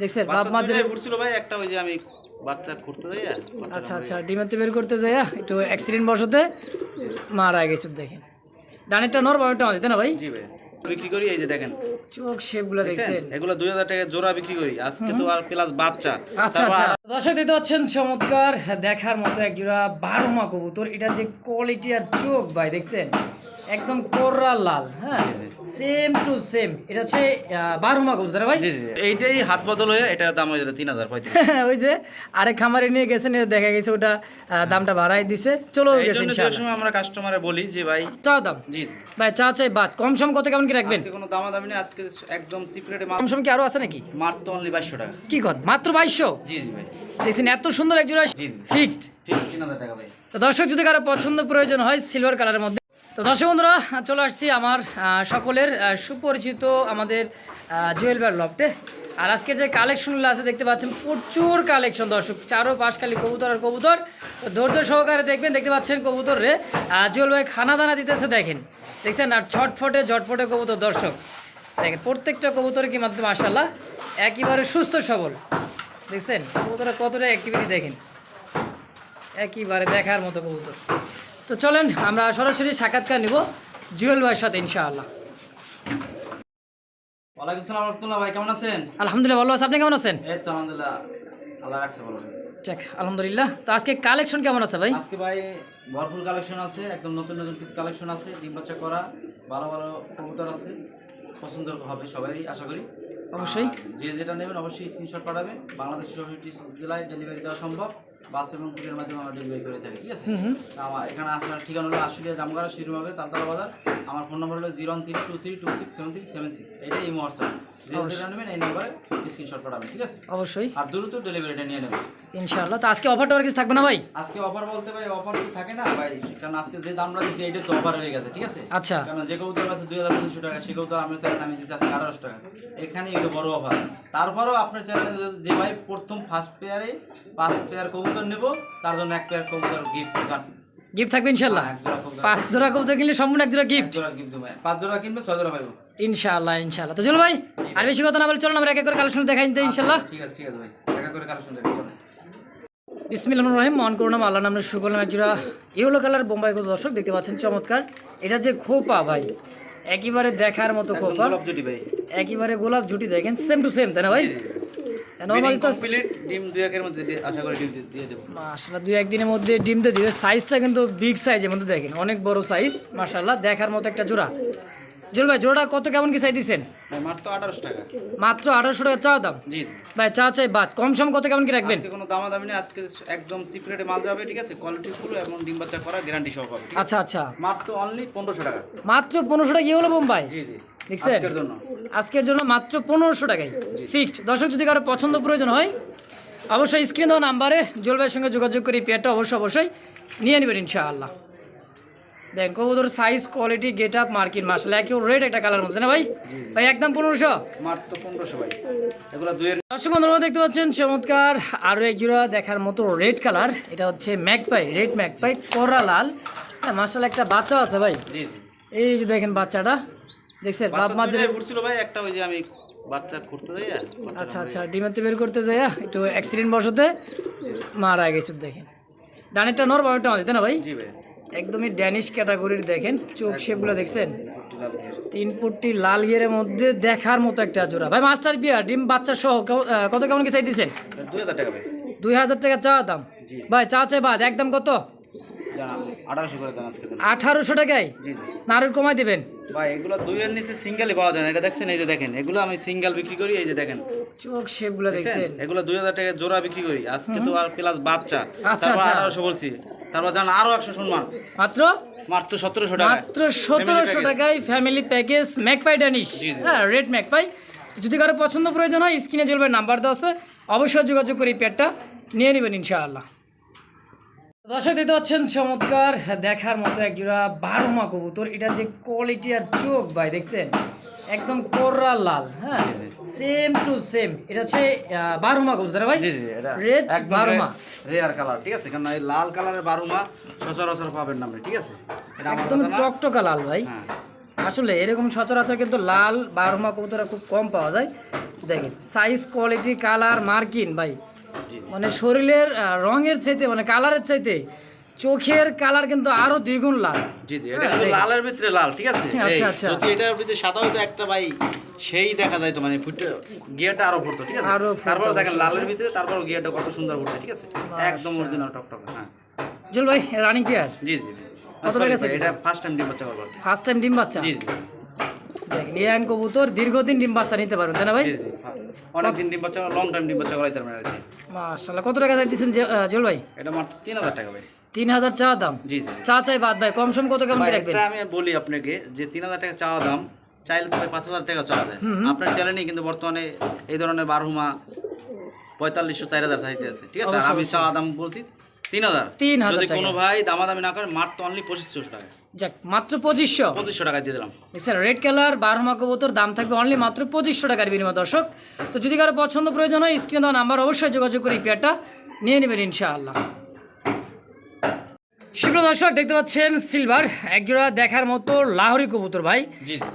দেখছেন বাপ মা যদি ঘুরছিল ভাই একটা ওই যে আমি বাচ্চা করতে যাই আচ্ছা আচ্ছা গেছে। ডিমের তো বের করতে যায় একটু অ্যাক্সিডেন্ট বসতে মারা গেছে দেখেন। ডানেরটা নর বামেরটা আমাদের তাই না ভাই? জি ভাই বিক্রি করি এই যে দেখেন। চোখ শেপগুলো দেখছেন? এগুলো দুই হাজার টাকা জোড়া বিক্রি করি। আজকে তো আর প্লাস বাচ্চা। আচ্ছা আচ্ছা। দর্শক দিতে পাচ্ছেন চমৎকার দেখার মতো এক জোড়া বারো মা কবুতর। এটা যে কোয়ালিটি আর চোখ ভাই দেখছেন? একদম কোর্রা লাল হ্যাঁ? সেম টু সেম এটা হচ্ছে আহ, বারো মা কবুতর ভাই। এইটাই হাত বদল হয়ে এটা দাম হয়ে যাবে তিন হাজার পঁয়ত্রিশ। ওই যে আরেক খামারে নিয়ে গেছেন দেখা গেছে ওটা দামটা বাড়াই দিছে। চলো সময় আমরা কাস্টমারে বলি যে ভাই চাও দাম? জি। ভাই চা চাই বাদ। কম সম কত কেমন কি রাখবেন? কোনো কোনো দামাদামি নেই আজকে একদম সিক্রেটে কম সম কি আরও আছে নাকি? মাত্র অনলি বাইশশো টাকা। কি কর? মাত্র বাইশশো? জি জি ভাই। দেখছেন এত সুন্দর এক জোড়া ফিক্সড তো দর্শক যদি কারও পছন্দ প্রয়োজন হয় সিলভার কালারের মধ্যে তো দর্শক বন্ধুরা চলে আসছি আমার সকলের সুপরিচিত আমাদের জুয়েল লফটে আর আজকে যে কালেকশনগুলো আছে দেখতে পাচ্ছেন প্রচুর কালেকশন দর্শক। চারো পাশ খালি কবুতর আর কবুতর। ধৈর্য সহকারে দেখবেন দেখতে পাচ্ছেন কবুতর রে জুয়েল ভাই খানা দানা দিতেছে দেখেন। দেখছেন আর ছটফটে ঝটফটে কবুতর দর্শক। দেখেন প্রত্যেকটা কবুতরের কি মাধ্যমে মাসাল্লাহ একেবারে সুস্থ সবল। দেখছেন? কবুতরের কতটা অ্যাক্টিভিটি দেখেন? একইবারে দেখার মতো কবুতর তো চলেন আমরা সরাসরি সাক্ষাৎকার নিব জুয়েল ভাইয়ের সাথে ইনশাআল্লাহ। ওয়ালাইকুম সালাম রহমতুল্লাহ ভাই কেমন আছেন? আলহামদুলিল্লাহ ভালো আছে। আপনি কেমন আছেন? এই তো আলহামদুলিল্লাহ আল্লাহ রাখছে ভালো। যাক আলহামদুলিল্লাহ। তো আজকে কালেকশন কেমন আছে ভাই? আজকে ভাই ভরপুর কালেকশন আছে একদম নতুন নতুন কালেকশন আছে ডিম বাচ্চা করা ভালো ভালো কবুতর আছে পছন্দ হবে সবাই আশা করি। অবশ্যই। যে যেটা নেবেন অবশ্যই স্ক্রিনশট পাঠাবেন। বাংলাদেশ চৌষট্টি জেলায় ডেলিভারি দেওয়া সম্ভব। বাস এবং কুরিয়ার মাধ্যমে আমরা ডেলিভারি করে থাকি ঠিক আছে? আমার এখানে আপনার ঠিকানা হলো আশুলিয়া জামগাড়া শিরুমাগে তালতলা বাজার। আমার ফোন নম্বর হলো zero three two three two six seven three seven six এটাই এই যেটা নেবেন এই নম্বরে স্ক্রিনশট পাঠাবেন ঠিক আছে? অবশ্যই। আর দ্রুত ডেলিভারিটা নিয়ে নেবেন। ইনশাআল্লাহ। তো আজকে অফার টফার কিছু থাকবে না ভাই? আজকে অফার বলতে ভাই অফার তো থাকে না ভাই কারণ আজকে যে দামটা দিচ্ছি এইটা তো অফার হয়ে গেছে ঠিক আছে? আচ্ছা। কারণ যে কবুতর আছে দুই হাজার পঁচিশশো টাকা সে কবুতর আমি চ্যানেল আমি দিচ্ছি আজকে আঠারোশো টাকা। এখানে এটা বড় অফার তারপরেও আপনার চ্যানেলে যে ভাই প্রথম ফার্স্ট পেয়ারে পাঁচ পেয়ার কবুতর নেব তার জন্য এক পেয়ার কবুতর গিফট গিফট থাকবে এক কবুতর পাঁচ জোড়া কবুতর কিনলে সম্পূর্ণ এক জোড়া এক গিফট পাঁচ জোড়া কিনবে ছয় জোড়া পাইবো। ইনশাআল্লাহ ইনশাআল্লাহ। তো চলো ভাই আর বেশি কথা না বলে চলো আমরা এক এক করে কালেকশন দেখাই দিতে ইনশাআল্লাহ। ঠিক আছে ঠিক আছে ভাই। দেখা করে কালেকশন দেখো চলো। বিসমিল্লাহ রহিম মন করুন আল্লাহ নামে শুরু করলাম একজোড়া ইয়েলো কালার বোম্বাই কত দর্শক? দেখতে পাচ্ছেন চমৎকার। এটা যে খোপা ভাই একেবারে দেখার মতো খোপা। গোলাপ জুটি ভাই। একেবারে গোলাপ ঝুটি দেখেন সেম টু সেম তাই না ভাই? নর্মালি তো ডিম দুই একের মধ্যে আশা করি ডিম দিয়ে- দিয়ে দেবো। মাশাআল্লাহ দুই একদিনের মধ্যে ডিমতে দিবে। সাইজটা কিন্তু বিগ সাইজের মধ্যে দেখেন অনেক বড় সাইজ মাশাআল্লাহ দেখার মতো একটা জোড়া। জুল ভাই জোড়াটা কত কেমন কি চাই দিচ্ছেন? মাত্র আঠারোশো টাকা। মাত্র আঠারোশো টাকা চাওয়া দাম? জি। ভাই চা চাই বাদ। কম সম কত কেমন কি রাখবেন? কোনো নেই আজকে একদম সিক্রেটে মাল যাবে ঠিক আছে? কোয়ালিটি ফুল এবং ডিম বাচ্চা করা গ্যারান্টি সহ পাবে আচ্ছা আচ্ছা। মাত্র অনলি পনেরোশো টাকা। মাত্র পনেরোশো টাকা ইয়ে হলো বোম্বাই? জি জি। দেখছেন? আজকের জন্য। মাত্র পনেরোশো টাকায়। ফিক্সড। দর্শক যদি কারও পছন্দ প্রয়োজন হয় অবশ্যই স্ক্রিন দেওয়া নাম্বারে জলবায়ুর সঙ্গে যোগাযোগ করে পেয়ারটা অবশ্যই অবশ্যই নিয়ে নেবেন ইনশাআল্লাহ। দেন কবুতর সাইজ কোয়ালিটি গেট আপ মার্কিন মাসাল একেও রেড একটা কালার মধ্যে না ভাই? ভাই একদম পনেরোশো? মাত্র পনেরোশো ভাই। এগুলো দুইয়ের দর্শক বন্ধুরা দেখতে পাচ্ছেন চমৎকার আরও এক জোড়া দেখার মতো রেড কালার এটা হচ্ছে ম্যাকপাই রেড ম্যাকপাই করা লাল। হ্যাঁ মাসাল একটা বাচ্চা আছে ভাই। এই যে দেখেন বাচ্চাটা দেখছেন বাপ মা যে ঘুরছিল ভাই একটা ওই যে আমি বাচ্চা করতে যাই আচ্ছা আচ্ছা গেছে। ডিমের তো বের করতে যায় একটু অ্যাক্সিডেন্ট বসতে মারা গেছে দেখেন। ডানেরটা নর বামেরটা আমাদের না ভাই? জি ভাই। একদমই ড্যানিশ ক্যাটাগরির দেখেন চোখ শেপগুলো দেখছেন। তিন ফুটটি লাল গিয়ারের মধ্যে দেখার মতো একটা জোড়া। ভাই মাস্টার বিয়ার ডিম বাচ্চা সহ কত কেমন কি চাই দিচ্ছেন দুই হাজার টাকা চা দাম। ভাই চা চাই বাদ একদম কত? আঠারোশো করে দেন আজকে দেন। আঠারোশো টাকায়? জি জি। কমাই দেবেন? ভাই এগুলো দুইয়ের নিচে সিঙ্গেলই পাওয়া যায় না। এটা দেখছেন এই যে দেখেন। এগুলো আমি সিঙ্গেল বিক্রি করি এই যে দেখেন। চোখ শেপগুলো দেখছেন? এগুলো দুই হাজার টাকা জোড়া বিক্রি করি। আজকে তো আর প্লাস বাচ্চা। তারপর। আঠারোশো বলছি। তারপর জান আরও একশো সম্মান। মাত্র? মাত্র সতেরোশো টাকা মাত্র সতেরোশো টাকায় ফ্যামিলি প্যাকেজ ম্যাকপাই ড্যানিশ। হ্যাঁ রেড ম্যাকপাই যদি কারও পছন্দ প্রয়োজন হয় স্ক্রিনে জ্বলবে নাম্বার দেওয়া আছে। অবশ্যই যোগাযোগ করে এই প্যাডটা নিয়ে নেবেন ইনশাআল্লাহ। দর্শক দিতে পাচ্ছেন চমৎকার দেখার মতো এক জোড়া বারো মা কবুতর। এটা যে কোয়ালিটি আর চোখ ভাই দেখছেন? একদম কোর্রা লাল হ্যাঁ? সেম টু সেম এটা হচ্ছে আহ, বারো মা কবুতর ভাই? রেড একদম বারো মা রেয়ার কালার ঠিক আছে? কারণ এই লাল কালারের বারুমা সচরাচর পাবেন না ঠিক আছে? একদম টকটকা লাল ভাই। হ্যাঁ। আসলে এরকম সচরাচর কিন্তু লাল বারমা কবুতরা খুব কম পাওয়া যায়। দেখেন সাইজ কোয়ালিটি কালার মার্কিন ভাই। মানে শরীরের রঙের চাইতে মানে কালারের চাইতে চোখের কালার কিন্তু আরও দ্বিগুণ লাল। জি জি এটা হ্যাঁ, এই- লালের ভিতরে লাল ঠিক আছে? আচ্ছা, আচ্ছা। যদি এটার ভিতরে সাদা হতো একটা ভাই সেই দেখা যায় তো মানে ফুটে গিয়ারটা আরও ভরতো ঠিক আছে? তারপর দেখেন লালের ভিতরে তারপর গিয়ারটা কত সুন্দর ভরছে ঠিক আছে? একদম। অরিজিনাল টকটক হ্যাঁ। জল ভাই রানিং পেয়ার জি জি কত ভাই, এটা ফার্স্ট টাইম ডিম বাচ্চা করব ফার্স্ট টাইম ডিম বাচ্চা? জি জি। দেখেন ইয়ান কবুতর দীর্ঘদিন ডিম বাচ্চা নিতে পারবেন তাই না ভাই? জি অনেকদিন ডিম বাচ্চা লং টাইম ডিম বাচ্চা করাইতে পারবেন আর কি মাশাল্লাহ কত টাকা চাইতেছেন জল ভাই? এটা মাত্র তিন হাজার টাকা ভাই। তিন হাজার চা দাম? জি চা চাই বাদ ভাই কম সম কত কেমন কি রাখবেন? আমি বলি আপনাকে যে তিন হাজার টাকা চা দাম চাইলে তো পাঁচ হাজার টাকা চাওয়া যায় আপনার চ্যানেলে কিন্তু বর্তমানে এই ধরনের বারহুমা পঁয়তাল্লিশশো চার হাজার চাইতে আছে। ঠিক আছে? আমি চা দাম বলছি তিন হাজার? 3000 যদি কোনো ভাই দামাদামি না করে মাত্র অনলি পঁচিশশো টাকা যাক মাত্র পঁচিশশো। পঁচিশশো টাকা দিয়ে দিলাম। স্যার রেড কালার কবুতর দাম থাকবে অনলি মাত্র পঁচিশশো টাকার বিনিময় দর্শক। তো যদি কারও পছন্দ প্রয়োজন হয় স্ক্রিনে দেওয়া নাম্বার অবশ্যই যোগাযোগ করে এই পেয়ারটা নিয়ে নেবেন ইনশাআল্লাহ। সুপ্রিয় দর্শক দেখতে পাচ্ছেন সিলভার একজোড়া দেখার মতো লাহোরি কবুতর ভাই।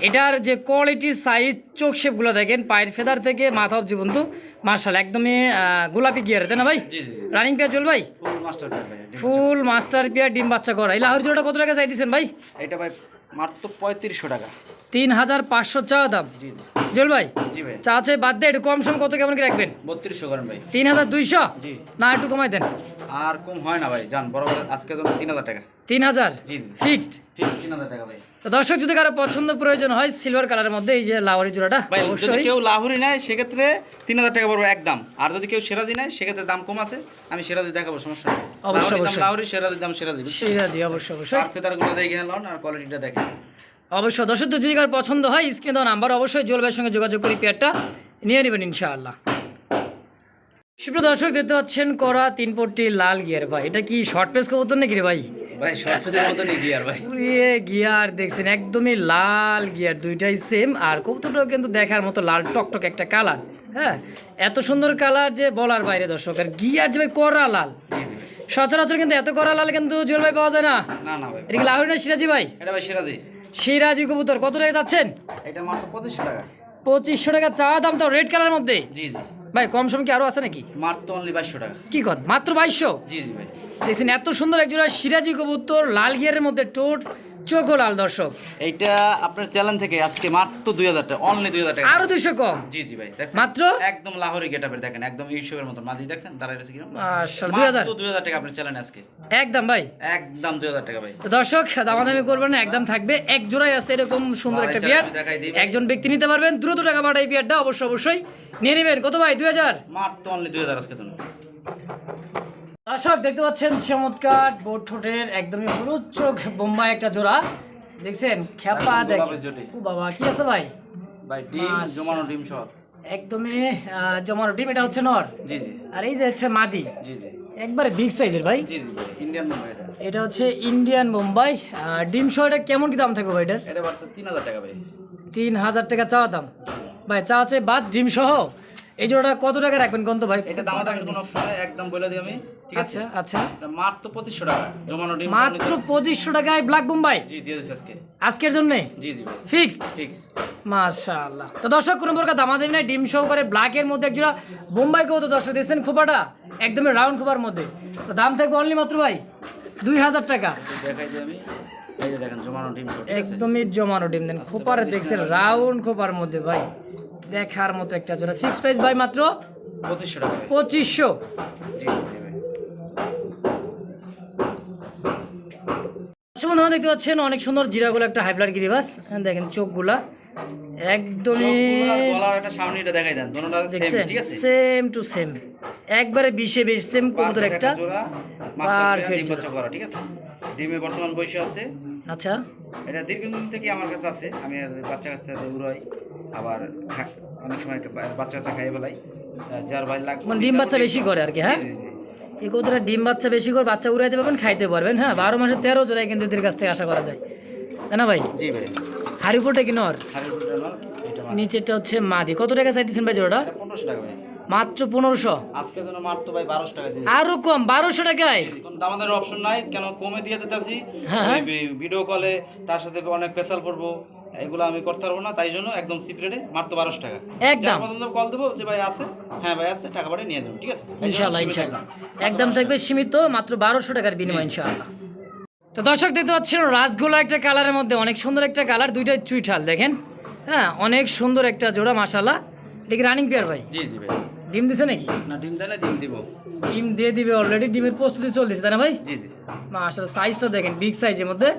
এটার যে কোয়ালিটি সাইজ চোখ শেপগুলো দেখেন পায়ের ফেদার থেকে মাথা অব্দি পর্যন্ত মার্শাল একদমই গোলাপি গিয়ার তাই না ভাই? রানিং পেয়ার চল ভাই? ফুল মাস্টার পেয়ার ডিম বাচ্চা করা। এই লাহোরি জোড়াটা কত টাকা চাই দিচ্ছেন ভাই? এটা ভাই মাত্র পঁয়ত্রিশশো টাকা। তিন হাজার পাঁচশো চা দাম। জল ভাই? চা চাই বাদ দিয়ে একটু কম সম কত কেমন কি রাখবেন? বত্রিশশো করেন ভাই। তিন হাজার দুইশো না একটু কমাই দেন। আর কম হয় না ভাই জান বরাবর আজকে জন্য তিন হাজার টাকা। তিন হাজার? ফিক্সড? তিন হাজার টাকা ভাই। দর্শক যদি কারও পছন্দ প্রয়োজন হয় সিলভার কালারের মধ্যে এই যে লাওয়ারি জোড়াটা অবশ্যই। কেউ লাহুরি নেয় সেক্ষেত্রে তিন হাজার টাকা পড়বে একদম। আর যদি কেউ সেরাদি নেয় সেক্ষেত্রে দাম কম আছে আমি সেরাদি দেখাবো সমস্যা নেই। অবশ্যই, অবশ্যই। লাহুরি সেরাদির দাম সেরাদি বুঝছেন? সেরা জি অবশ্যই অবশ্যই। আর ফেদারগুলো দেখে লন আর কোয়ালিটিটা দেখেন। অবশ্যই। দর্শক যদি কারও পছন্দ হয় স্ক্রিনে দেওয়া নাম্বার অবশ্যই জলবাইয়ের সঙ্গে যোগাযোগ করে পেয়ারটা নিয়ে নেবেন ইনশাআল্লাহ। সুপ্রিয় দর্শক দেখতে পাচ্ছেন করা তিন পট্টি লাল গিয়ার ভাই। এটা কি শর্ট পেস কবুতর নাকি রে ভাই? ভাই শর্ট ফেজের মতো নেই গিয়ার ভাই। পুরিয়ে গিয়ার দেখছেন একদমই লাল গিয়ার দুইটাই সেম আর কবুতরটাও কিন্তু দেখার মতো লাল টকটক একটা কালার হ্যাঁ এত সুন্দর কালার যে বলার বাইরে দর্শক। আর গিয়ার যে ভাই করা লাল। সচরাচর কিন্তু এত করা লাল কিন্তু জুয়েল ভাই পাওয়া যায় না। না না ভাই। এটা কি লাহোরি না সিরাজি ভাই? এটা ভাই সেরাদি সিরাজি কবুতর। কত টাকা যাচ্ছেন এটা মাত্র পঁচিশশো টাকা। পঁচিশশো টাকা চাওয়া দাম তো রেড কালার মধ্যে। জি জি। ভাই কম সম কি আরও আছে নাকি? মাত্র অনলি বাইশশো টাকা। কি কর? মাত্র বাইশশো? জি জি ভাই। দেখছেন এত সুন্দর একজোড়া সিরাজি কবুতর লাল গিয়ারের মধ্যে টোট চোখও লাল দর্শক। এইটা আপনার চ্যানেল থেকে আজকে মাত্র দুই হাজার টাকা অনলি দুই হাজার টাকা। আরও দুইশো কম? জি জি ভাই মাত্র? একদম লাহোরি গেটাপের দেখেন একদম ইউসুফের মতো মাঝি দেখছেন? দাঁড়াই রয়েছে কীরকম দুই হাজার। দুই হাজার টাকা আপনার চ্যানেলে আজকে। একদম ভাই। একদম দুই হাজার টাকা ভাই। দর্শক দামাদামি করবেন না একদম থাকবে। এক জোড়াই আছে এরকম সুন্দর একটা বিয়ার। একজন ব্যক্তি নিতে পারবেন দ্রুত টাকা পাঠাই বিয়ারটা অবশ্যই অবশ্যই। নিয়ে নেবেন। কত ভাই? দুই হাজার? মাত্র অনলি দুই হাজার আজকে দর্শক দেখতে পাচ্ছেন চমৎকার বোট ঠোঁটের একদমই হলুদ চোখ বোম্বাই একটা জোড়া। দেখছেন? জুটি। ও বাবা কি আছে ভাই? ভাই ডিম। জমানো ডিম সস একদমই জমানো ডিম এটা হচ্ছে নর। জি জি। আর এই যে হচ্ছে মাদি। জি জি। একবারে বিগ সাইজের ভাই। জি জি ইন্ডিয়ান মোমো এটা। এটা হচ্ছে ইন্ডিয়ান বোম্বাই। ডিম সহ এটা কেমন কি দাম থাকবে ভাই এটার? এটা তিন হাজার টাকা ভাই। তিন হাজার টাকা চাওয়া দাম। ভাই চা আছে বাদ ডিম সহ। এই জোড়াটা কত টাকা রাখবেন কোন তো ভাই? এটা দামা দামি কোনো অপশন নাই একদম বলে দিই আমি ঠিক আছে? আচ্ছা আচ্ছা। মাত্র পঁচিশশো টাকা জমানো ডিম মাত্র নিতে- পঁচিশশো টাকায় ব্ল্যাক বোম্বাই জি দিয়ে দিচ্ছি আজকে। আজকের জন্যে? জি জি ভাই। ফিক্সড মাশাআল্লাহ। তো দর্শক কোনো প্রকার দামাদামি নাই ডিম সহকারে ব্ল্যাকের মধ্যে একজোড়া বোম্বাই কেউ তো দর্শক দেখছেন খোপাটা একদম রাউন্ড খোপার মধ্যে। তো দাম থাকবে অনলি মাত্র ভাই দুই হাজার টাকা। দেখাই দিই আমি। এই যে দেখেন জমানো ডিম একদমই জমানো ডিম দেন খোপারে দেখছেন রাউন্ড খোপার মধ্যে ভাই। দেখার মতো একটা জোড়া ফিক্স প্রাইস ভাই মাত্র পঁচিশশো টাকা পঁচিশশো। দেখতে পাচ্ছেন অনেক সুন্দর জিরাগুলো একটা হাইফ্লার গিরিবাস দেখেন চোখগুলা একদমই সেম টু সেম একবারে বিশে বিশ সেম কবুতর একটা করা ঠিক আছে? ডিমে বর্তমান বয়সে আছে। আচ্ছা। এটা দীর্ঘদিন থেকে আমার কাছে আছে আমি বাচ্চা কাচ্চা উড়াই আবার অনেক সময় বাচ্চা কাচ্চা খাইয়ে বেলাই যার ভাই লাগবে মানে ডিম বাচ্চা বেশি করে আর কি হ্যাঁ? এই কবুতরটা ডিম বাচ্চা বেশি করে বাচ্চা উড়াইতে পারবেন খাইতে পারবেন হ্যাঁ? বারো মাসে তেরো জোড়াই কিন্তু এদের কাছ থেকে আশা করা যায়। তাই না ভাই? জি ভাই। হারিপুরটা কি নর? নিচেরটা হচ্ছে মাদি। কত টাকা চাইতেছেন ভাই জোড়াটা? পনেরোশো টাকা ভাই। মাত্র পনেরোশো? আজকে জন্য মাত্র ভাই বারোশো টাকা দিয়ে। আরও কম বারোশো টাকায়? দামাদার অপশন নাই কেন কমে দিয়ে দিতেছি। হ্যাঁ, হ্যাঁ। ভিডিও কলে তার সাথে অনেক স্পেশাল করব। এগুলো আমি করতে পারব না তাই জন্য একদম সিপ্রেটে মাত্র বারোশো টাকা। একদম। কল দেবো যে ভাই আছে? হ্যাঁ ভাই আছে টাকা পাঠিয়ে নিয়ে যাব ঠিক আছে? ইনশাল্লাহ সীমিত ইনশাল্লাহ একদম থাকবে সীমিত মাত্র বারোশো টাকার বিনিময় ইনশাল্লাহ তো দর্শক দেখতে পাচ্ছেন রাসগোলা একটা কালারের মধ্যে অনেক সুন্দর একটা কালার দুইটাই চুইঠাল দেখেন। হ্যাঁ অনেক সুন্দর একটা জোড়া মাশাল্লাহ এটা কি রানিং পেয়ার ভাই? জি জি ভাই। ডিম দিছে নাকি? না ডিম দেয় না ডিম দিব। ডিম দিয়ে দিবে অলরেডি ডিমের প্রস্তুতি চলতেছে তাই না ভাই? জি জি। মাশাল্লাহ সাইজটা দেখেন বিগ সাইজের মধ্যে।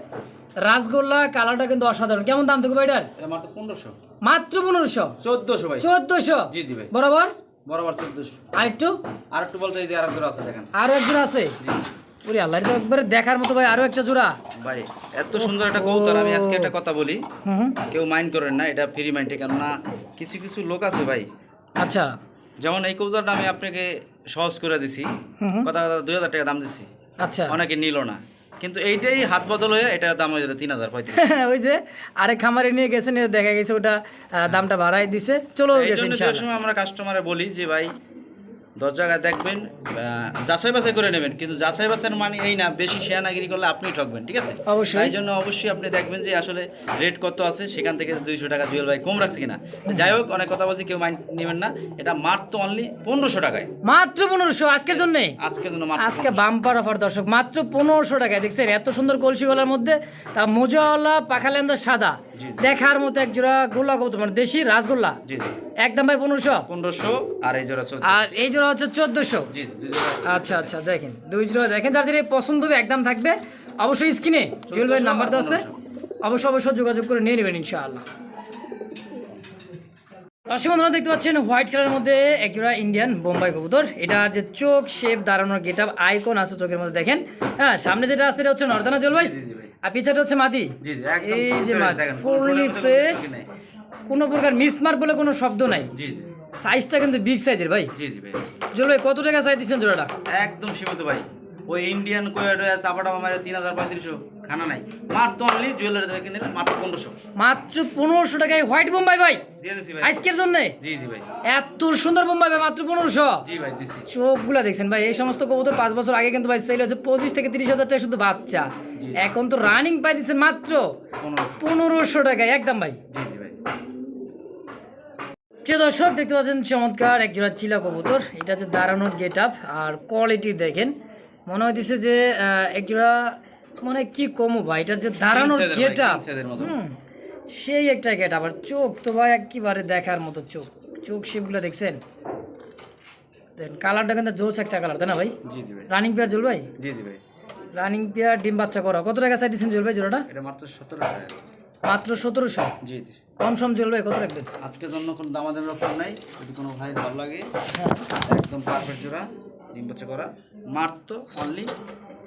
রাসগোল্লা কালারটা কিন্তু অসাধারণ। কেমন দাম থাকবে এটার মাত্র পনেরোশো। মাত্র পনেরোশো? চোদ্দোশো ভাই। চোদ্দশো? জি জি ভাই। বরাবর? বরাবর চোদ্দোশো। আরেকটু? আর একটু বলতে এই যে আর একজন আছে দেখেন। আরও এক আছে? ওরে আল্লাহ এটা একবারে দেখার মতো ভাই আরও একটা জোড়া। ভাই এত সুন্দর একটা কৌতর আমি আজকে একটা কথা বলি। কেউ মাইন্ড করেন না এটা ফ্রি মাইন্ডে কেননা কিছু কিছু লোক আছে ভাই। আচ্ছা। যেমন এই কৌতরটা আমি আপনাকে সহজ করে দিছি। কথা দুই হাজার টাকা দাম দিছি। আচ্ছা। অনেকে নিল না। কিন্তু এইটাই হাত বদল হয়ে এটা দাম হয়ে যাবে তিন হাজার পঁয়ত্রিশ। ওই যে আরেক খামারে নিয়ে গেছে নিয়ে দেখা গেছে ওটা দামটা বাড়াই দিছে। চলো গেছে আমরা কাস্টমারে বলি যে ভাই দশ জায়গায় দেখবেন যাচাই বাছাই করে নেবেন। কিন্তু যাচাই বাছাইয়ের মানে এই না বেশি শেয়ানাগিরি করলে আপনি ঠকবেন ঠিক আছে? অবশ্যই। তাই জন্য অবশ্যই আপনি দেখবেন যে আসলে রেট কত আছে সেখান থেকে দুইশো টাকা জুয়েল ভাই কম রাখছে কিনা। যাই হোক অনেক কথা বলছি কেউ মাইন্ড নেবেন না। এটা মাত্র অনলি পনেরোশো টাকায়। মাত্র পনেরোশো আজকের জন্য? আজকের জন্য আজকে বাম্পার অফার দর্শক মাত্র পনেরোশো টাকায়। দেখছেন এত সুন্দর কলসি গলার মধ্যে তা মোজাওয়ালা পাখালেন্দা সাদা। দেখার মতো এক জোড়া গোল্লা কবুতর মানে দেশি রাসগোল্লা? জি জি। একদম ভাই পনেরোশো? পনেরোশো আর এই জোড়া আর এই জোড়া হচ্ছে চোদ্দশো? জি আচ্ছা আচ্ছা দেখেন। দুই জোড়া দেখেন যার যেটা পছন্দ হবে একদম থাকবে। অবশ্যই স্ক্রিনে জুয়েল ভাইয়ের নাম্বার দেওয়া আছে। অবশ্যই অবশ্যই যোগাযোগ করে নিয়ে নেবেন ইনশাআল্লাহ। দর্শক বন্ধুরা দেখতে পাচ্ছেন হোয়াইট কালারের মধ্যে একজোড়া ইন্ডিয়ান বোম্বাই কবুতর। এটার যে চোখ শেপ দাঁড়ানোর গেট আপ আইকন আছে চোখের মধ্যে দেখেন। হ্যাঁ সামনে যেটা আছে এটা হচ্ছে নর্দানা জল ভাই। আর পিছাটা হচ্ছে মাদি? জি জি একদম এই যে মাদি ফুললি ফ্রেশ কোন প্রকার মিসমার বলে কোনো শব্দ নাই। জি সাইজটা কিন্তু বিগ সাইজের ভাই। জি জি ভাই। জল ভাই কত টাকা সাইজ দিচ্ছেন জোড়াটা? একদম সীমিত ভাই। ওই ইন্ডিয়ান কোয়েট চাপাটা মারে তিন হাজার পঁয়ত্রিশশো খানা নাই। মাত্র অনলি জুয়েলারি থেকে নিলে মাত্র পনেরোশো। মাত্র পনেরোশো টাকায় হোয়াইট বোম্বাই ভাই? দিয়ে দিছি ভাই। আজকের জন্য? জি জি ভাই। এত সুন্দর বোম্বাই ভাই মাত্র পনেরোশো? জি ভাই দিছি। দেখছেন ভাই এই সমস্ত কবুতর পাঁচ বছর আগে কিন্তু ভাই সেল হচ্ছে পঁচিশ থেকে তিরিশ হাজার টাকা শুধু বাচ্চা। এখন তো রানিং পাই দিচ্ছেন মাত্র পনেরোশো। টাকায় একদম ভাই। জি জি ভাই। দর্শক দেখতে পাচ্ছেন চমৎকার এক জোড়া চিলা কবুতর। এটা হচ্ছে দাঁড়ানোর গেট আপ আর কোয়ালিটি দেখেন। মনে হইতেছে যে একজোড়া এক জোড়া মানে কি কমো ভাই এটার যে দাঁড়ানোর গেট আপ। সেই একটা গেট আবার চোখ তো ভাই একেবারে দেখার মতো চোখ। চোখ শেপগুলো দেখছেন? দেন কালারটা কিন্তু জোস একটা কালার তাই না ভাই? জি জি ভাই। রানিং পেয়ার জল ভাই জি জি ভাই। রানিং পেয়ার ডিম বাচ্চা করা। কত টাকা চাই দিচ্ছেন জল ভাই জোড়াটা? এটা মাত্র সতেরো টাকা। মাত্র সতেরোশো? জি জি। কম সম জল ভাই কত রাখবেন? আজকের জন্য কোনো দামাদামি অপশন নাই। যদি কোনো ভাই ভালো লাগে হ্যাঁ। একদম পারফেক্ট জোড়া। ডিম বাচ্চা করা। মাত্র অনলি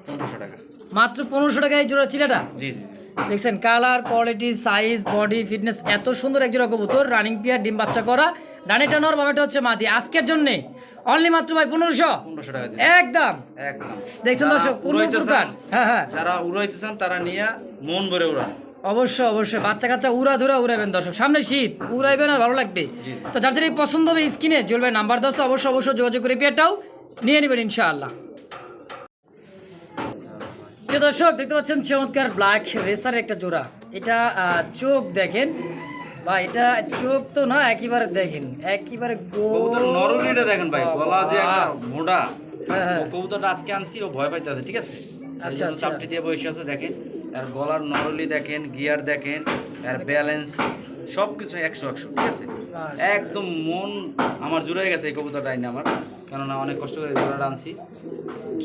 পনেরোশো টাকা। মাত্র পনেরোশো টাকা এই জোড়া চিলাটা? জি দেখছেন colour quality size body fitness এত সুন্দর এক জোড়া কবুতর রানিং পিয়ার ডিম বাচ্চা করা। ডানেটা নর বামেটা হচ্ছে মাদি। আজকের জন্য অনলি মাত্র ভাই পনেরোশো। পনেরোশো টাকা একদম। একদম। দেখছেন দর্শক কোনো প্রকার হ্যাঁ হ্যাঁ। যারা উড়াইতে চান তারা নিয়ে মন ভরে উড়ান। অবশ্যই অবশ্যই। বাচ্চা কাচ্চা উড়া ধরা উড়াবেন দর্শক। সামনে শীত উড়াইবেন আর ভালো লাগবে। তো যার যার পছন্দ হবে স্ক্রিনে জলবাই নাম্বার দশ অবশ্যই অবশ্যই যোগাযোগ করে পেয়ারটাও নিয়ে নেবেন ইনশাআল্লাহ। যে দর্শক দেখতে পাচ্ছেন চমৎকার ব্ল্যাক রেসার একটা জোড়া। এটা চোখ দেখেন। বা এটা চোখ তো না একেবারে দেখেন। একেবারে নরলিটা দেখেন ভাই। গলা যে একটা মোটা। হ্যাঁ, হ্যাঁ। কবুতরটা আজকে আনছি ও ভয় পাইতে আছে ঠিক আছে? আচ্ছা, আচ্ছা। চাপটি দিয়ে বসে আছে দেখেন। আর গলার নরলি দেখেন গিয়ার দেখেন আর ব্যালেন্স সব কিছু একশো একশো ঠিক আছে? একদম মন আমার জুড়ে গেছে এই কবুতরটা আইনে আমার। কেননা অনেক কষ্ট করে জোড়াটা আনছি।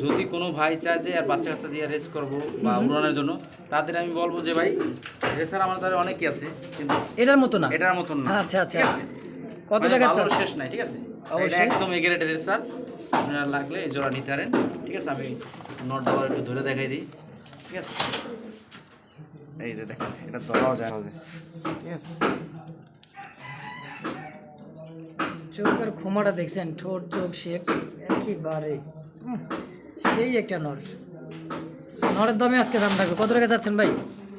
যদি কোনো ভাই চায় যে আর বাচ্চা কাচ্চা দিয়ে রেস করব বা উড়ানোর জন্য তাদের আমি বলব যে ভাই রেসার আমার দ্বারা অনেকই আছে কিন্তু এটার মতো না? এটার মতন না। আচ্ছা আচ্ছা? কত মানে টাকা শেষ নাই ঠিক আছে? অবশ্যই। একদম এগ্রেডের স্যার আপনারা লাগলে এই জোড়া নিতে পারেন। ঠিক আছে? আমি নট ডাবল একটু ধরে দেখাই দিই। ঠিক আছে? এই যে দেখেন এটা ধরাও যায়। ঠিক আছে? চোখের ক্ষমাটা দেখছেন ঠোঁট চোখ শেপ একেবারে সেই একটা নর। নরের দামে আজকে দাম থাকবে। কত টাকা চাচ্ছেন ভাই?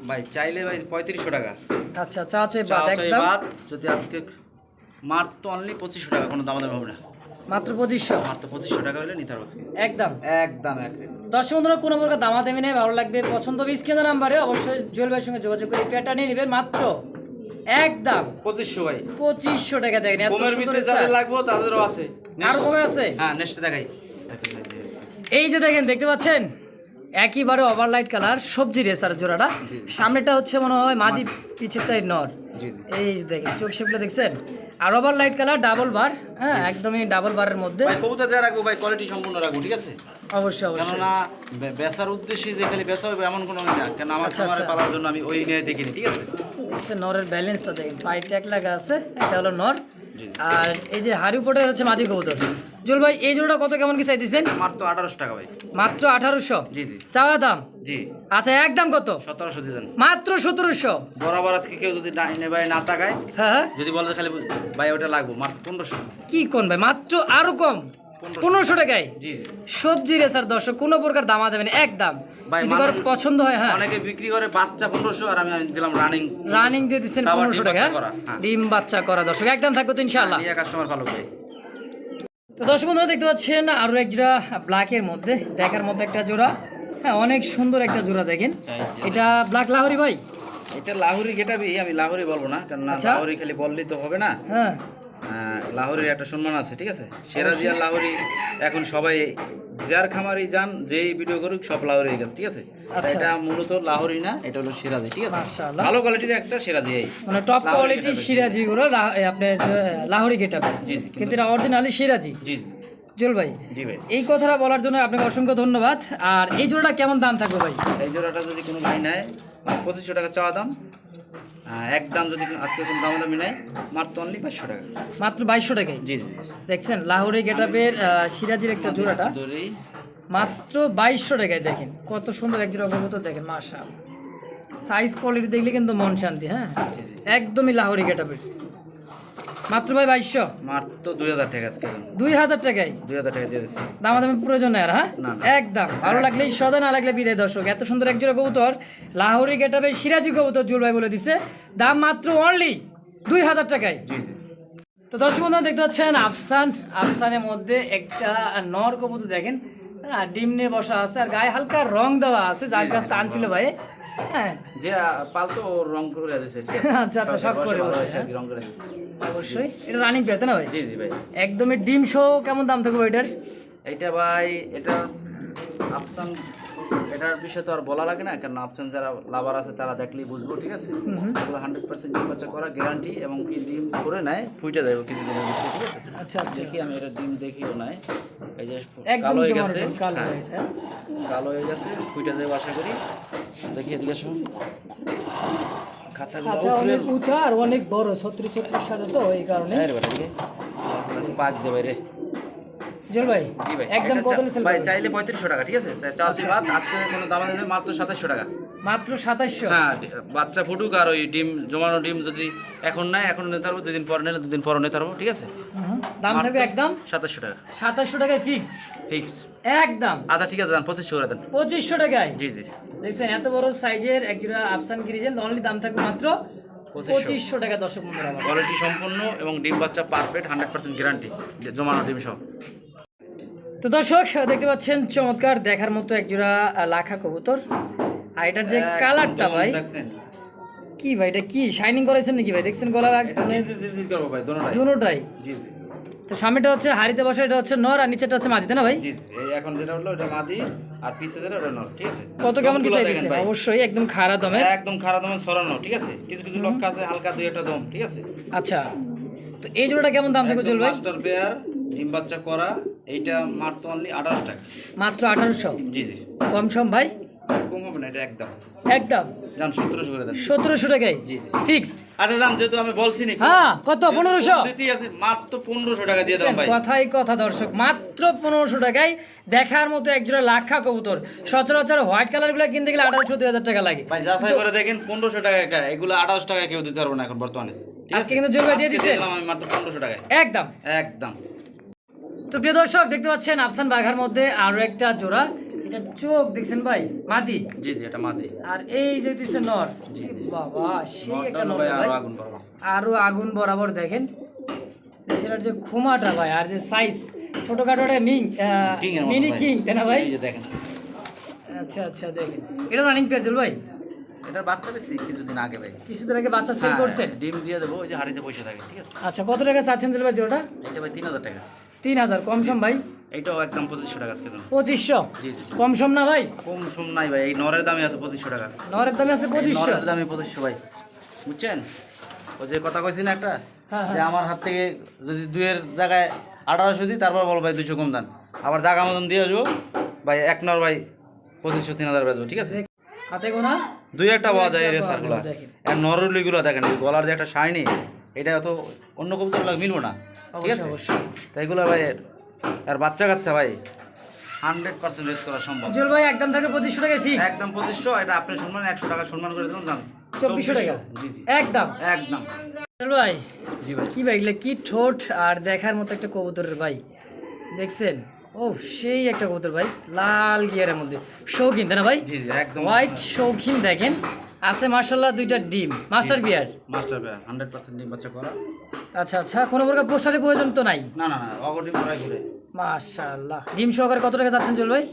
ভাই চাইলে ভাই পঁয়ত্রিশশো টাকা। আচ্ছা চা আছে বাদ একদম। যদি আজকে মাত্র অনলি পঁচিশশো টাকা কোনো দাম দাম হবে না। মাত্র পঁচিশশো? মাত্র পঁচিশশো টাকা হলে নিতে পারব। একদম। একদম এক রেট। দর্শক বন্ধুরা কোনো প্রকার দামাদামি নেই ভালো লাগবে পছন্দ হবে স্ক্রিনের নাম্বারে অবশ্যই জুয়েল ভাইয়ের সঙ্গে যোগাযোগ করে পেয়ারটা নিয়ে নেবেন মাত্র। একদম। পঁচিশশো ভাই। 2500 টাকা দেখেন এত ভিতরে যাদের লাগবে তাদেরও আছে। আর কমে আছে? হ্যাঁ নেক্সট দেখাই। এই যে দেখেন দেখতে পাচ্ছেন? একইবারে ওভারলাইট কালার সবজি রেসার জোড়াটা। সামনেটা হচ্ছে মনে হয় মাদি পিছেরটাই নর। এই দেখেন চোখ শেপগুলো দেখছেন? আর ওভার লাইট কালার ডাবল বার হ্যাঁ একদমই ডাবল বারের মধ্যে। কবুতর যা রাখব ভাই কোয়ালিটি সম্পূর্ণ রাখব ঠিক আছে? অবশ্যই অবশ্যই। কেননা বেচার উদ্দেশ্যে যে খালি বেচা হবে এমন কোনো না কেন আমার আচ্ছা, খামারে আচ্ছা। পালার জন্য আমি ওই নিয়ে দেখিনি ঠিক আছে? দেখছেন নরের ব্যালেন্সটা দেখেন পায়ে লাগা আছে এটা হলো নর। আর এই যে হারি হচ্ছে মাদি কবুতর। জুল ভাই এই জোড়াটা কত কেমন কি চাইতেছেন? তো আঠারোশো টাকা ভাই। মাত্র আঠারোশো? জি জি। চাওয়া দাম? জি। আচ্ছা একদম কত? সতেরোশো দিতেন মাত্র সতেরোশো? বরাবর আজকে কেউ যদি ডাইনে ভাই না তাকায় হ্যাঁ হ্যাঁ। যদি বলে খালি ভাই ওটা লাগবো মাত্র পনেরোশো। কি কোন ভাই? মাত্র আরও কম? পনেরোশো। টাকায়? সবজি রেসার দর্শক কোনো প্রকার দামা দেবেন একদম। পছন্দ হয় হ্যাঁ। অনেকে বিক্রি করে বাচ্চা পনেরোশো আর আমি দিলাম রানিং রানিং দিয়ে দিচ্ছেন পনেরোশো টাকা বাচ্চা করা, হ্যাঁ। ডিম বাচ্চা করা দর্শক একদম থাকবে তো ইনশাআল্লাহ। নিয়ে কাস্টমার ভালো ভাই। তো দর্শক বন্ধুরা দেখতে পাচ্ছেন আরও এক জোড়া ব্ল্যাকের মধ্যে দেখার মতো একটা জোড়া। হ্যাঁ অনেক সুন্দর একটা জোড়া দেখেন। এটা ব্ল্যাক লাহরি ভাই? এটা লাহোরি গেটাবি? আমি লাহোরি বলব না কারণ আচ্ছা। লাহোরি খালি বললেই তো হবে না। হ্যাঁ। আহ, লাহোরির একটা সম্মান আছে ঠিক আছে? সিরাজি আর লাহোরি এখন সবাই যার খামারি যান যেই ভিডিও করুক সব লাহোরি হয়ে গেছে ঠিক আছে? আচ্ছা। এটা মূলত লাহোরি না এটা হলো সিরাজি ঠিক আছে? মাশাআল্লাহ। ভালো কোয়ালিটির একটা সিরাজি এই। মানে টপ লাহোরি কোয়ালিটি। সিরাজি গুলো লাহরি গেটা জি, কিন্তু এটা অরিজিনালি সিরাজি জি। জুল ভাই জি ভাই। এই কথাটা বলার জন্য আপনাকে অসংখ্য ধন্যবাদ। আর এই জোড়াটা কেমন দাম থাকবে ভাই? এই জোড়াটা যদি কোনো ভাই নেয় পঁচিশশো টাকা চাওয়া দাম এক দাম যদি আজকে কোনো দাম দামি নেয় মাত্র অনলি পাঁচশো টাকা। মাত্র বাইশশো টাকায়? জি জি দেখছেন লাহোরি গেটাপের সিরাজির একটা জোড়াটা। মাত্র বাইশশো টাকায় দেখেন কত সুন্দর এক জোড়া কবুতর দেখেন মাশা সাইজ কোয়ালিটি দেখলে কিন্তু মন শান্তি হ্যাঁ? একদমই লাহোরি গেটাপের মাত্র ভাই বাইশশো? মাত্র দুই হাজার টাকা আজকে। দুই হাজার টাকায়? দুই হাজার টাকা দিয়ে দিচ্ছি। দামাদামি প্রয়োজন নেই আর হ্যাঁ। একদম। ভালো লাগলেই সদা না লাগলে বিদায় দর্শক। এত সুন্দর এক জোড়া কবুতর লাহোরি গেটাপে সিরাজি কবুতর জুল ভাই বলে দিছে। দাম মাত্র অনলি দুই হাজার টাকায়। তো দর্শক বন্ধুরা দেখতে পাচ্ছেন আফসান। আফসানের মধ্যে একটা নর কবুতর দেখেন। হ্যাঁ ডিম নিয়ে বসা আছে আর গায়ে হালকা রং দেওয়া আছে যার কাছ আনছিল ভাই। হ্যাঁ। যে পালতো রং করে দিয়েছে আচ্ছা আচ্ছা সব করে কি, রং করে দিছে। অবশ্যই। এটা রানিং পেতে না ভাই? জি জি ভাই। একদমই ডিম শো কেমন দাম থাকবে এটার? এইটা ভাই এটা আফসান এটার বিষয়ে তো আর বলা লাগে না কারণ আফসান যারা লাভার আছে তারা দেখলেই বুঝব ঠিক আছে। এগুলো হান্ড্রেড পার্সেন্ট ডিম বাচ্চা করা গ্যারান্টি এবং কি ডিম করে নেয় ফুইটা দেবো কিছুদিনের ভিতরে ঠিক আছে? আচ্ছা আচ্ছা। দেখি আমি এটা ডিম দেখিও নাই। এই যে কালো হয়ে গেছে। কালো হ্যাঁ, হয়ে। গেছে? কালো হয়ে গেছে ফুইটা দেবো আশা করি। দেখি এদিকে শোন অনেক উঁচা আর অনেক বড় ছত্রিশ ছত্রিশ সাজা তো এই কারণে। পাঁচ দেবে রে। জল ভাই একদম কত নিছেন ভাই ভাই? চাইলে পঁয়ত্রিশশো টাকা ঠিক আছে? চার্জ বাদ আজকে কোনো দাম দেবে মাত্র টাকা। হ্যাঁ বাচ্চা ফুটুক আর ওই ডিম জমানো ডিম যদি এখন নাই এখন নিতে পারব দুদিন পর নিলে দুদিন পর নিতে পারব ঠিক আছে? দাম থাকবে একদম টাকা। টাকায় ফিক্সড ফিক্স একদম। আচ্ছা ঠিক আছে দেন পঁচিশশো করে দেন। পঁচিশশো টাকায়? জি জি। দেখছেন এত বড় সাইজের এক জোড়া আফসান গিরিজেল অনলি দাম থাকবে মাত্র পঁচিশশো। টাকা দর্শক বন্ধুরা। কোয়ালিটি সম্পন্ন এবং ডিম বাচ্চা পারফেক্ট হান্ড্রেড পার্সেন্ট গ্যারান্টি জমানো ডিম সহ। তো দর্শক দেখতে পাচ্ছেন চমৎকার দেখার মতো এক জোড়া লাখা কবুতর। আর এটার যে কালারটা ভাই কি ভাই এটা কি? শাইনিং করেছেন নাকি ভাই? দেখছেন গলার এটা জি তো সামনেটা হচ্ছে হাড়িতে বসা এটা হচ্ছে নর আর নিচেটা হচ্ছে মাটিতে না ভাই? এখন যেটা হলো ওটা মাদি আর পিছে যেটা ওটা নর ঠিক আছে? কত কেমন কি দমগুলো চাই দেখেন দিচ্ছেন ভাই। অবশ্যই একদম খারাপ দমে একদম খারাপ দামে ছড়ানো ঠিক আছে? কিছু কিছু লক্ষ্য আছে হালকা দুই একটা দম ঠিক আছে? আচ্ছা। তো এই জোড়াটা কেমন দাম থেকে চল ভাই মাস্টার পেয়ার ডিম বাচ্চা করা এইটা মাত্র অনলি টাকা। মাত্র আঠারোশো? জি জি। কম সম ভাই? কম হবে না এটা একদম। একদম? যান সতেরোশো করে দেন। সতেরোশো টাকায়? জি ফিক্সড? আচ্ছা যান যেহেতু আমি বলছি নি হ্যাঁ কত? পনেরোশো? দিতেই আছে মাত্র পনেরোশো টাকা দিয়ে ভাই। কথাই কথা দর্শক। মাত্র পনেরোশো টাকায় দেখার মতো একজোড়া লাখা কবুতর। সচরাচর হোয়াইট কালারগুলো কিনতে গেলে আঠারোশো দুই হাজার টাকা লাগে। ভাই যাচাই করে দেখেন পনেরোশো টাকা। এগুলো আঠাশ টাকা কেউ দিতে পারব না এখন বর্তমানে। আজকে কিন্তু জোর দিয়ে। দিলাম আমি মাত্র পনেরোশো টাকায়। একদম। একদম। তো প্রিয় দর্শক দেখতে পাচ্ছেন আফসান বাঘার মধ্যে আরও একটা জোড়া। এটা চোখ দেখছেন ভাই? মাদি? জি জি এটা মাদি। আর এই যে দিচ্ছে নর। বাবা সেই একটা নর ভাই আরও আগুন পাবো আরও আগুন বরাবর দেখেন। ওর যে খুমাটা ভাই আর যে সাইজ ছোটখাটো একটা মিং মিনি কিং তাই না ভাই? এই যে দেখেন। আচ্ছা আচ্ছা দেখেন। এটা রানিং পেয়ার চল ভাই? এটার বাচ্চা বেশি কিছুদিন আগে ভাই। কিছুদিন আগে বাচ্চা সেল হ্যাঁ, করছেন? ডিম দিয়ে দেবো ওই যে হাড়িতে পয়সা থাকে ঠিক আছে? আচ্ছা কত টাকা চাচ্ছেন ভাই জোড়াটা? এটা ভাই তিন হাজার টাকা। তিন হাজার কম সম ভাই। এইটাও একদম পঁচিশশো টাকা আজকে পঁচিশশো? কম সম না ভাই? কম সম নাই ভাই এই নরের দামে আছে পঁচিশশো টাকা। নরের দামে আছে পঁচিশশো? নরের দামে পঁচিশশো ভাই। বুঝছেন? ওই যে কথা কইছি না একটা? হ্যাঁ, যে হ্যাঁ। আমার হাত থেকে যদি দুইয়ের জায়গায় আঠারোশো দিই তারপর বলো ভাই দুশো কম দান। আবার জায়গা মতন দিয়ে আসব ভাই এক নর ভাই পঁচিশশো তিন হাজার বেচবো ঠিক আছে? হাতে গোনা? দুই একটা পাওয়া যায় রে দেখেন। আর নরলিগুলো দেখেন গলার যে একটা শাইনি এটা অত অন্য কবুতর লাগে মিলবো না। ঠিক আছে? তাই এগুলো ভাই আর বাচ্চা কাচ্চা ভাই হান্ড্রেড পার্সেন্ট রেস করা সম্ভব। জুয়েল ভাই একদম থাকে পঁচিশশো টাকা ফিক্স একদম পঁচিশশো এটা আপনি সম্মান একশো টাকা সম্মান করে দিলাম দাম চব্বিশশো টাকা? জি জি। একদম? একদম। ভাই জি ভাই। কি ভাই এগুলো কি ঠোঁট আর দেখার মতো একটা কবুতরের ভাই। দেখছেন? ও সেই একটা কবুতর ভাই লাল গিয়ারের মধ্যে। শৌখিন তাই না ভাই? হোয়াইট শৌখিন দেখেন। আছে মার্শাল্লাহ দুইটা ডিম। মাস্টার বিয়ার? মাস্টার বিয়ার হান্ড্রেড পার্সেন্ট ডিম বাচ্চা করা। আচ্ছা আচ্ছা কোনো প্রকার পোস্টারের প্রয়োজন তো নাই? না না না অগটিম করাই ঘুরে। মাশাল্লাহ ডিম সহকারে কত টাকা যাচ্ছেন চল ভাই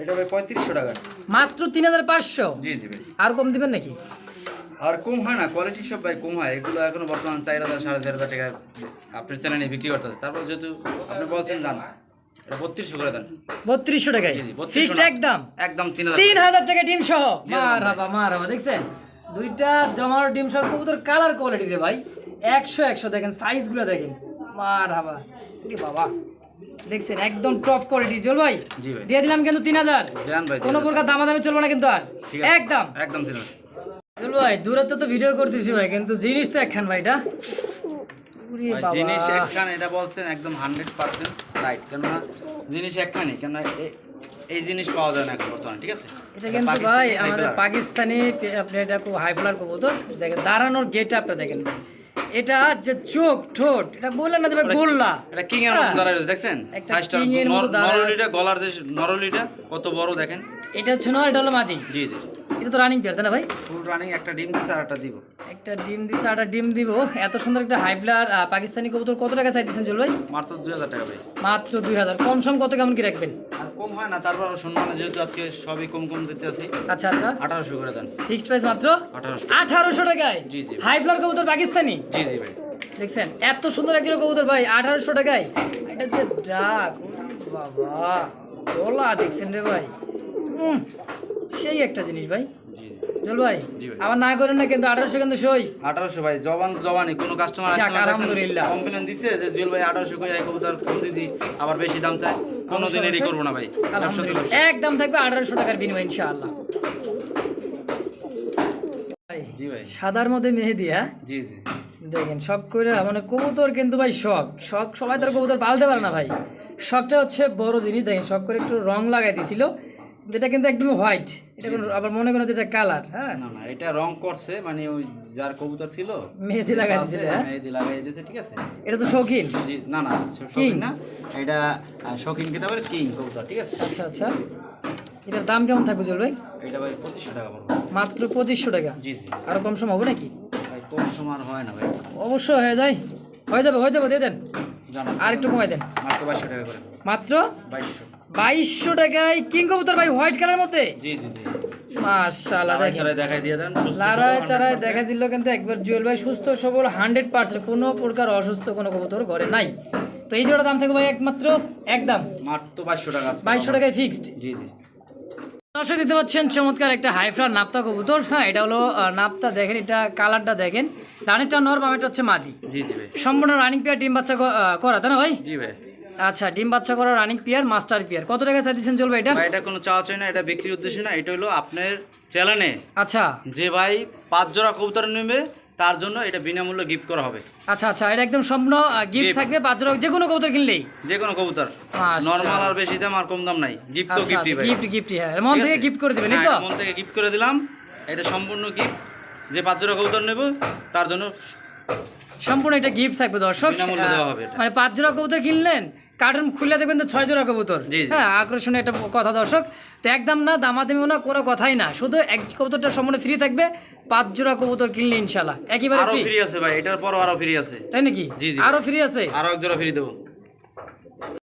এটা ভাই পঁয়ত্রিশশো টাকা। মাত্র তিন হাজার পাঁচশো? জি জি ভাই। আর কম দিবেন নাকি? আর কম হয় না কোয়ালিটি সব ভাই কম হয়। এগুলো এখনও বর্তমান চার হাজার সাড়ে চার হাজার টাকা আপনার চ্যানেলে বিক্রি করতে হবে তারপর যেহেতু আপনি বলছেন জান। এটা বত্রিশশো করে দেন। বত্রিশশো টাকায়? জি, জি, 3200 ফিক্সড না। একদম? একদম তিন হাজার তিন হাজার টাকা ডিম সহ? জি, মার ভাই। হাবা মার হাবা দেখছেন? দুইটা জমার ডিম সহ কবুতর কালার কোয়ালিটি রে ভাই। একশো একশো দেখেন সাইজগুলো দেখেন। মার হাবা বাবা। দেখছেন একদম টপ কোয়ালিটি চল ভাই? দিয়ে দিলাম কিন্তু তিন হাজার। ভাই কোনো। প্রকার দামাদামি চলবে না কিন্তু আর। একদম। একদম ভাই দূরত্ব তো ভিডিও করতেছি ভাই কিন্তু জিনিস তো একখান ভাই এটা। উরে ভাই, বাবা। জিনিস একখান এটা বলছেন একদম হান্ড্রেড পার্সেন্ট রাইট কেননা জিনিস একখানই কেননা এই জিনিস পাওয়া যায় না এখন বর্তমানে ঠিক আছে? এটা কিন্তু ভাই আমাদের পাকিস্তানি আপনি এটা খুব হাই ফ্লার কবুতর। দেখেন দাঁড়ানোর গেট আপটা দেখেন। এটা যে চোখ ঠোঁট এটা বললেন না যে ভাই গোল্লা। এটা কিং এর মতো হ্যাঁ। দাঁড়ায় দেখছেন? সাইজটা নরলিটা গলার যে নরলিটা কত বড় দেখেন। এটা হচ্ছে নয় এটা হলো মাদি। জি জি। এটা তো রানিং পেয়ার তাই না ভাই? ফুল রানিং একটা ডিম দিচ্ছে আর একটা দিব। একটা ডিম দিছে একটা ডিম দিব। এত সুন্দর একটা হাই ফ্লার পাকিস্তানি কবুতর কত টাকা চাইতেছেন চল ভাই? মাত্র দুই হাজার টাকা ভাই। মাত্র দুই হাজার। কম সম কত কেমন কি রাখবেন? আর কম হয় না তারপর সম্মানে যেহেতু আজকে সবই কম কম দিতে আছি। আচ্ছা আচ্ছা। আঠারোশো করে দেন। ফিক্সড প্রাইস মাত্র আঠারোশো। আঠারোশো টাকায়। জি, জি। হাই ফ্লার কবুতর পাকিস্তানি? জি জি ভাই দেখছেন এত সুন্দর একজন কবুতর ভাই আঠারোশো টাকায়। এটা যে ডাক বাবা গলা দেখছেন রে ভাই। সেই একটা জিনিস ভাই। জি জি। ভাই আবার না করেন না কিন্তু আঠারোশো কিন্তু সই। আঠারোশো ভাই জবান জবানি কোনো কাস্টমার আলহামদুলিল্লাহ। কমপ্লেন দিছে যে জুয়েল ভাই আঠারোশো কই কবুতর কম দিছি আবার বেশি দাম চাই কোনো অবশ্যই, করব না ভাই। আলহামদুলিল্লাহ। একদম থাকবে আঠারোশো টাকার বিনিময় ইনশাআল্লাহ। ভাই, জি ভাই সাদার মধ্যে মেহেদি হ্যাঁ? জি জি। দেখেন শখ করে মানে কবুতর কিন্তু ভাই শখ। শখ সবাই তার কবুতর পালতে পারে না ভাই। শখটা হচ্ছে বড় জিনিস দেখেন শখ করে একটু রং লাগাই দিছিল যেটা কিন্তু একদম হোয়াইট এটা কোনো আবার মনে কালার হ্যাঁ? না না এটা রং করছে মানে ওই যার কবুতর ছিল মেহেদি লাগাই দিছিল হ্যাঁ মেহেদি লাগাই দিয়েছে ঠিক আছে? এটা তো শৌখিন? জি না না শৌখিন না। এটা শৌখিন কেটা বলে কিং কবুতর ঠিক আছে? আচ্ছা আচ্ছা। এটার দাম কেমন থাকবে চল ভাই? এটা ভাই পঁচিশশো টাকা মাত্র পঁচিশশো টাকা? জি জি। আরও কম সম হবে নাকি? কম সমান হয় না ভাই। অবশ্যই হয়ে যায়। হয়ে যাবে হয়ে যাবে দিয়ে দেন। আর একটু কমাই দেন। মাত্র বাইশশো টাকা করে। মাত্র? বাইশশো। বাইশশো টাকায় কিং কবুতর ভাই হোয়াইট কালার মধ্যে? জি জি জি। মাশাআল্লাহ লাড়াই দেখেন। চাড়াই দেখাই দিয়ে দেন লারায় চারায় দেখা দিল কিন্তু একবার জুয়েল ভাই সুস্থ সবল হান্ড্রেড পার্সেন্ট কোনো প্রকার অসুস্থ কোনো কবুতর ঘরে নাই। তো এই জোড়া দাম থাকবে ভাই একমাত্র একদম মাত্র বাইশশো টাকা বাইশশো টাকায় ফিক্সড জি জি। দর্শক দিতে পাচ্ছেন চমৎকার একটা হাইফ্লার নাপ্তা কবুতর। হ্যাঁ এটা হলো নাপ্তা দেখেন এটা কালারটা দেখেন। রানিংটা নর বামেটা হচ্ছে মাদি। জি জি ভাই। সম্পূর্ণ রানিং পেয়ার ডিম বাচ্চা করা তাই না ভাই? জি ভাই। আচ্ছা ডিম বাচ্চা করা রানিং পিয়ার মাস্টার পিয়ার কত টাকা চাইতেছেন চলবে এটা? এটা কোনো চাওয়া চাই না এটা বিক্রির উদ্দেশ্য না এটা হলো আপনার চ্যানেলে আচ্ছা। যে ভাই পাঁচ জোড়া কবুতর নেবে তার জন্য এটা বিনামূল্যে গিফট করা হবে। আচ্ছা আচ্ছা এটা একদম সম্পূর্ণ গিফট। থাকবে বাজার যে কোনো কবুতর কিনলেই। যে কোনো কবুতর। নর্মাল আর বেশি দাম আর কম দাম নাই। গিফট তো আচ্ছা গিফটই গিফট গিফট হ্যাঁ মন থেকে গিফট করে দিবেন এই হ্যাঁ, তো মন থেকে গিফট করে দিলাম। এটা সম্পূর্ণ গিফট যে পাঁচ জোড়া কবুতর নেব তার জন্য সম্পূর্ণ একটা গিফট থাকবে দর্শক। বিনামূল্যে দেওয়া হবে এটা। মানে পাঁচ জোড়া কবুতর কিনলেন কার্টুন খুলে দেখবেন তো ছয় জোড়া কবুতর। হ্যাঁ আকর্ষণীয় একটা কথা দর্শক। তো একদম না দামাদামিও না কোনো কথাই না। শুধু এক কবুতরটা সম্পূর্ণ ফ্রি থাকবে পাঁচ জোড়া কবুতর কিনলে ইনশাল্লাহ একইবারে আরও ফ্রি আছে ভাই এটার পরও আরও ফ্রি আছে। তাই নাকি? জি, জি। আরও ফ্রি আছে? আরও এক জোড়া ফ্রি দেবো।